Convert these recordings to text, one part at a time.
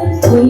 Twin.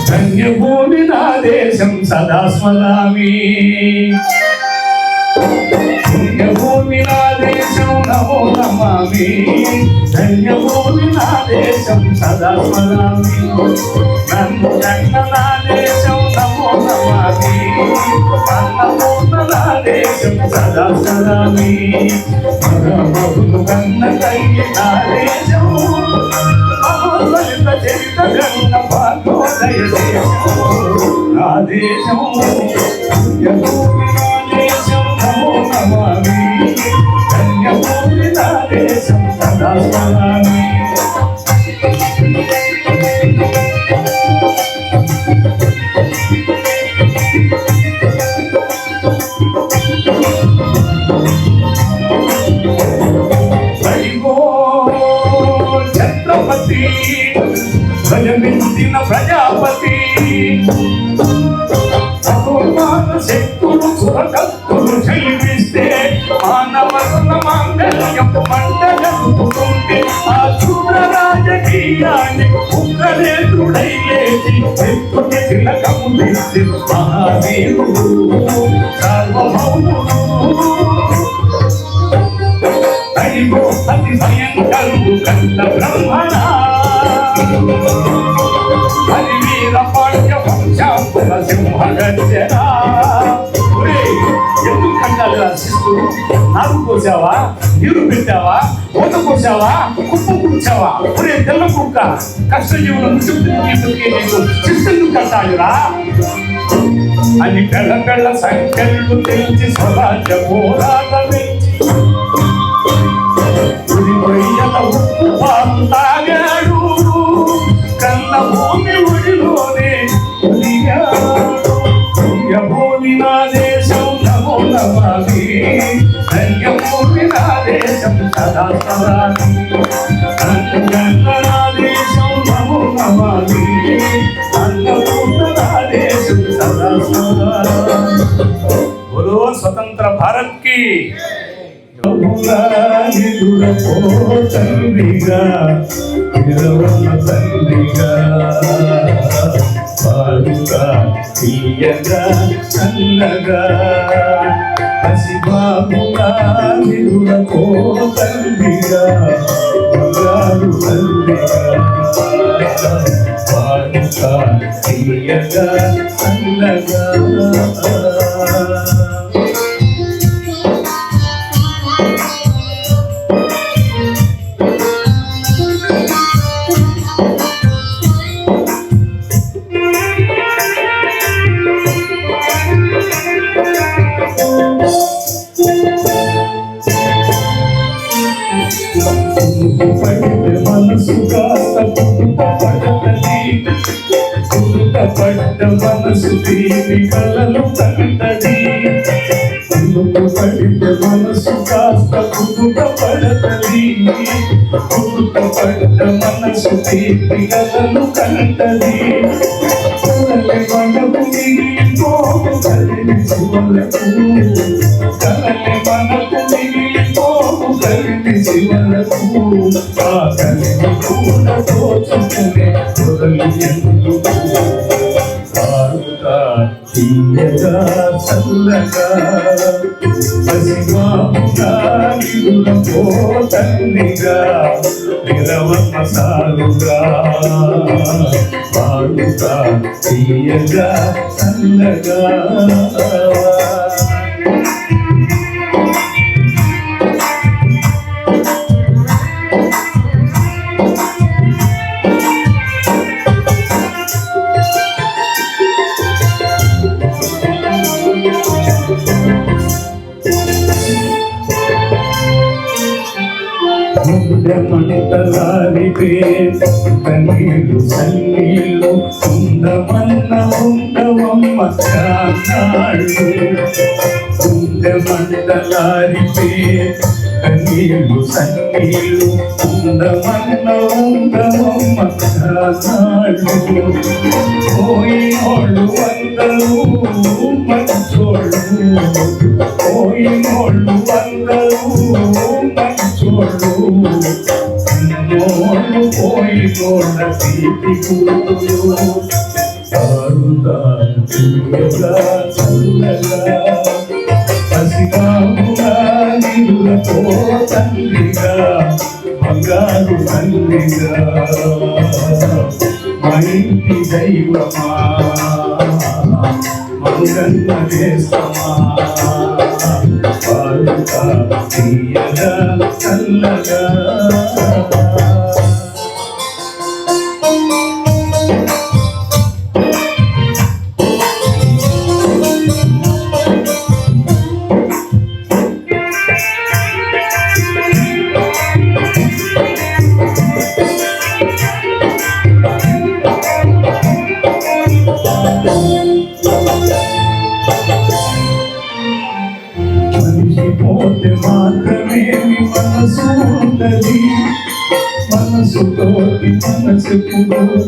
ధన్యభూమి నా దేశం సదా స్మరామి ధన్యభూమి నా దేశం నమో నమామి. ధన్యభూమి నా దేశం సదా స్మరామి నన్ను కన్న నా దేశం నమో నమామి. అన్నపూర్ణ నా దేశం సదా స్మరామి మగమగులు కన్న తల్లి నా దేశం. అమృత చరిత గన్న భాగోదయ దేశం నా దేశం పుణ్యభూమి నా దేశం నమో నమామి. ధన్యభూమి నా దేశం సదా. పుట్టిన ప్రజాపతి. శక్తులు సురకత్తులు శైలిస్తే మానవరుల మాంగళ్యం మండలుతుంటే ఆ ఉగ్రనేత్రుడై లేచి తిలకము మహాదేవుడు అతి భయంకరుడు కంట బ్రహ్మణ. వంశాపుర సింహగర్జన ఎందుకు కంటారు శిస్తులు నారు కోసావా నీరు పెట్టావా ఊత కోసావా కుప్ప కూర్చావా? ఒరే తెల్ల కుక్క కష్టజీవుల ముసుగుకి నీకు శిస్తులు కట్టాలిరా. అని పెళ్ళ పెళ్ళ సంఖ్యలు తెలిసి స్వరాజ్య పోరాట ఉప్పు పాలు కి తండ్రిగా నిలవన తండ్రిగా పాడుగా తీయగా చల్లగా పసిబాబుగా నిలువకో తండ్రిగా బంగారు తండ్రిగా పాడుగా తీయగా చల్లగా పడ్డ మనసు తీపి కలలు కంటది పులుపు పడితే మనసు కాస్త పుట్ట పడతది పుట్ట పడ్డ మనసు తీపి కలలు కంటది కలలి మనకు మిగిలిపోవు కలిగి శివలకు కలలి మనకు మిగిలిపోవు కలిగి శివలకు ఆ కలిగి కూడా దోచుకునే చల్లగా పసిమాముగా సాలుగా పాడుతా తీయగా చల్లగా உனக்கு கண்ணில் சல்லியிலும் உந்த வண்ண உண்டவம் மக்காடு உந்த மண்டலாரிப்பே கண்ணில் சல்லியிலும் உந்த வண்ண உண்டவம் மக்காடு ஓயோடு வந்தலு மச்சோடு ஓயோடு வந்தலு மச்சோடு తీపి కూతురు పారుతా తీయగా బంగారు తండ్రిగా మా దైవమా మంగన్న దేశమా తీయగా చల్లగా మనసుతోటి మనసుకు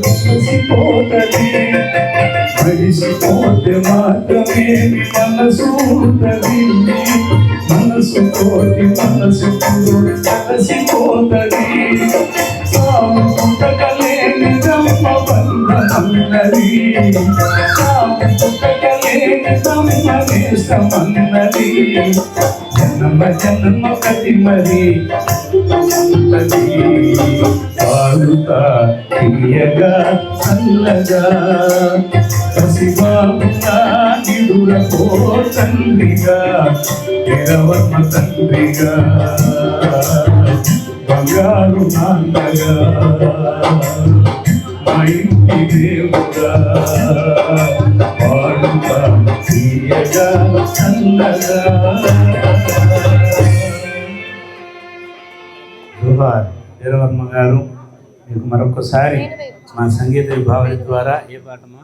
కలిసిపోతది మనిషి పోతే మాత్రమే మీ మనసు ఉంటది మనసుతోటి మనసుకు కలిసిపోతది సాము పుట్టకలేని బ్రహ్మ బంధమన్నది సాము పుట్టకలేని బ్రహ్మనేశమన్నది జన్మ జన్మ కదిమది ఉన్నది పాడుతా తీయగా చల్లగా పసిబాబుగా తండ్రిగా నిరవర్మ తండ్రిగా. బంగారు నాన్నగా మా ఇంటి దేవుడా. తీయగా చల్లగా జోహార్ వీరవర్మ గారు. మీకు మరొకసారి మా సంగీత విభావరి ద్వారా ఏ పాటమా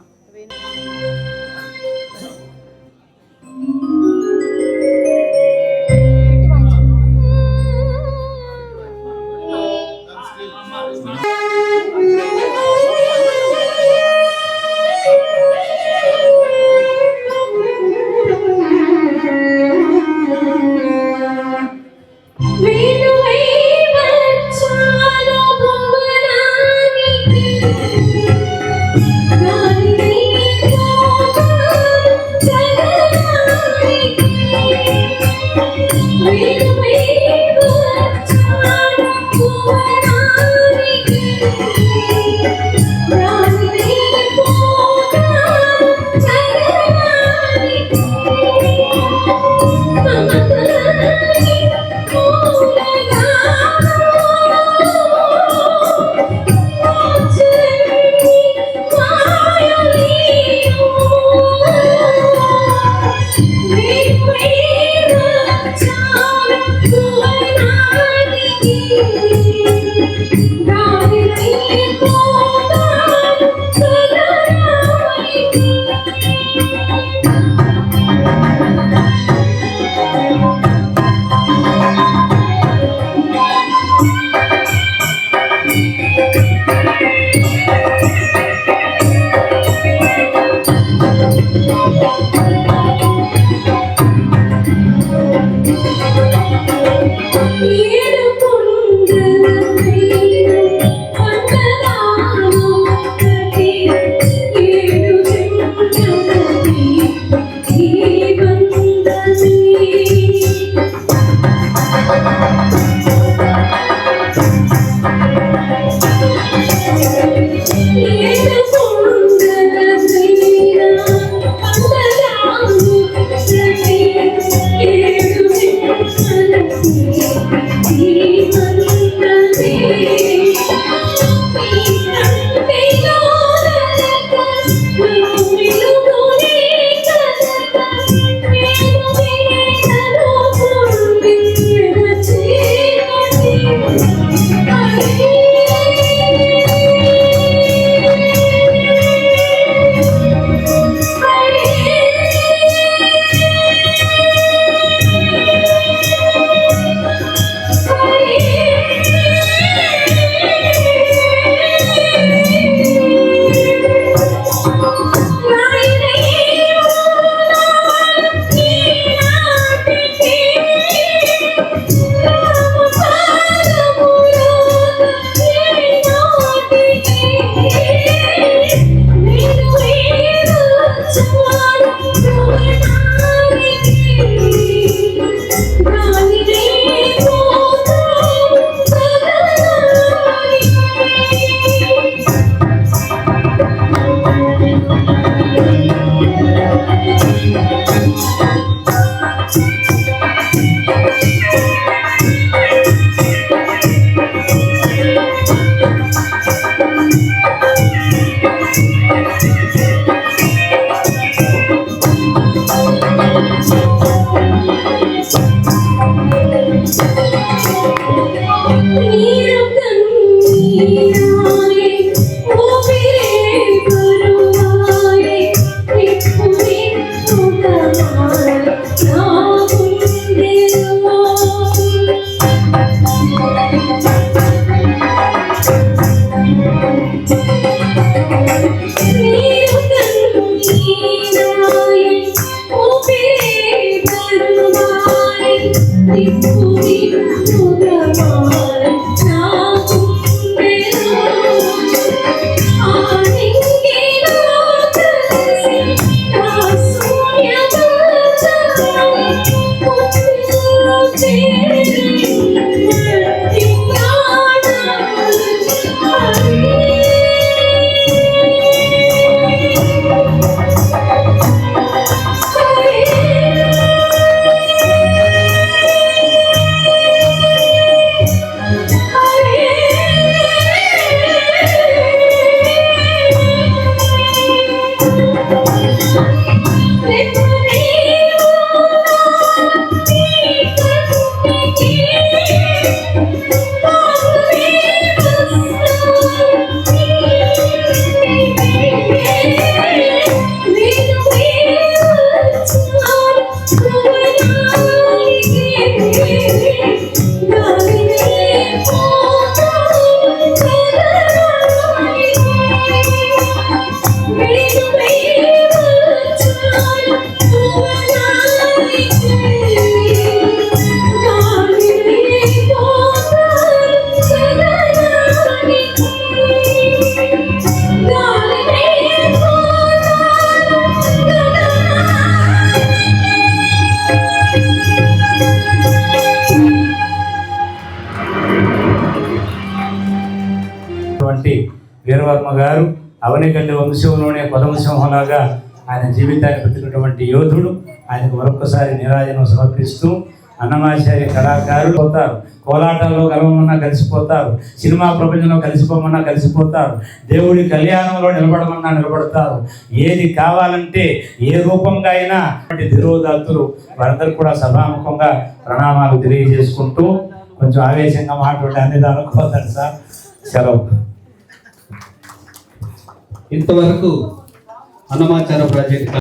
జీవితాన్ని బతికినటువంటి యోధుడు. ఆయనకు మరొకసారి నిరాజనం సమర్పిస్తూ అన్నమాచార్య కళాకారులు పోతారు. కోలాటంలో కలవమన్నా కలిసిపోతారు. సినిమా ప్రపంచంలో కలిసిపోమన్నా కలిసిపోతారు. దేవుడి కళ్యాణంలో నిలబడమన్నా నిలబడతారు. ఏది కావాలంటే ఏ రూపంగా అయినా అటువంటి ధీరోదాత్తులు వారందరూ కూడా సభాముఖంగా ప్రణామాలు తెలియజేసుకుంటూ కొంచెం ఆవేశంగా మాట్లాడే అన్ని అనుకోవద్దండి సార్. సెలవు. ఇంతవరకు అన్నమాచార ప్రాజెక్ట్